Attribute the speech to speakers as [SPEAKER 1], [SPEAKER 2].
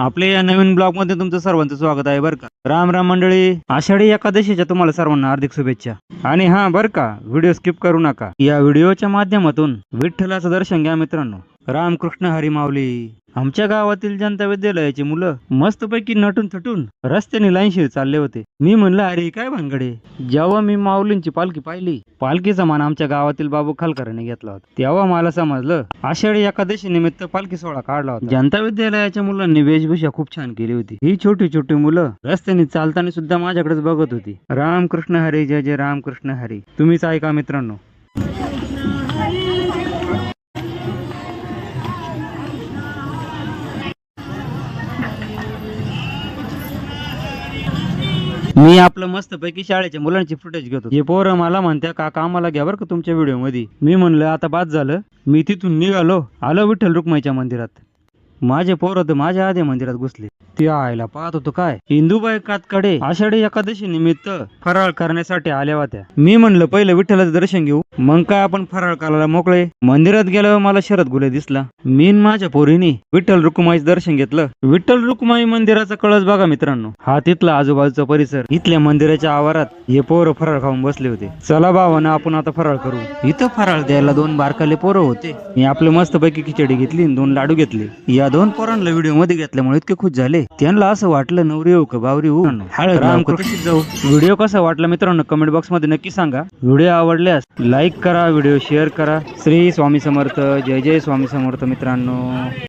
[SPEAKER 1] आपल्या या नवीन ब्लॉगमध्ये तुमचं सर्वांचं स्वागत आहे बरं का? राम राम मंडळी आषाढी एकादशीच्या तुम्हाला सर्वांना हार्दिक शुभेच्छा. आणि हा बरं का व्हिडिओ स्किप करू नका. या व्हिडिओच्या माध्यमातून विठ्ठलाचं दर्शन घ्या मित्रांनो. रामकृष्ण हरी माऊली आमच्या गावातील जनता विद्यालयाची मुलं मस्तपैकी नटून थटून रस्त्याने लाईनशीर चालले होते. मी म्हणलं अरे काय भानगडे? जेव्हा मी माऊलींची पालखी पाहिली पालखीचा मान आमच्या गावातील बाबू खालकरांनी घेतला होता. तेव्हा मला समजलं आषाढी एकादशी निमित्त पालखी सोहळा काढला होता. जनता विद्यालयाच्या मुलांनी वेशभूषा खूप छान केली होती. ही छोटी छोटी मुलं रस्त्याने चालताना सुद्धा माझ्याकडेच बघत होती. रामकृष्ण हरी जय जय रामकृष्ण हरी. तुम्हीच ऐका मित्रांनो. मी आपलं मस्तपैकी शाळेच्या मुलांची फुटेज घेतो. हे पोरं मला म्हणत्या काका आम्हाला घ्या बरं का तुमच्या व्हिडिओमध्ये. मी म्हणलं आता बाद झालं. मी तिथून निघालो. आलो विठ्ठल रुक्माईच्या मंदिरात. माझे पोरं तर माझ्या आधी मंदिरात घुसले. ते आयला पाहत होतो काय? हिंदूबाई कातकडे आषाढी एकादशी निमित्त फराळ करण्यासाठी आल्या होत्या. मी म्हणलं पहिलं विठ्ठलाचं दर्शन घेऊ. मग काय आपण फराळ करायला मोकळे? मंदिरात गेल्यावर मला शरद गुले दिसला. मी माझ्या पोरीने विठ्ठल रुक्माईचं दर्शन घेतलं. विठ्ठल रुक्माई मंदिराचा कळस बघा मित्रांनो. हा तिथला आजूबाजूचा परिसर. इथल्या मंदिराच्या आवारात हे पोरं फराळ खाऊन बसले होते. चला भावाना आपण आता फराळ करू. इथं फराळ द्यायला दोन बारकाले पोरं होते. मी आपलं मस्तपैकी खिचडी घेतली आणि दोन लाडू घेतले. या दोन पोरांना व्हिडिओमध्ये घेतल्यामुळे इतके खुश झाले. त्यांना असं वाटलं नवरी येऊ का बावरी होऊ राम जाऊ? व्हिडिओ कसा वाटला मित्रांनो कमेंट बॉक्समध्ये नक्की सांगा. व्हिडिओ आवडल्यास लाईक करा व्हिडिओ शेअर करा. श्री स्वामी समर्थ जय जय स्वामी समर्थ मित्रांनो.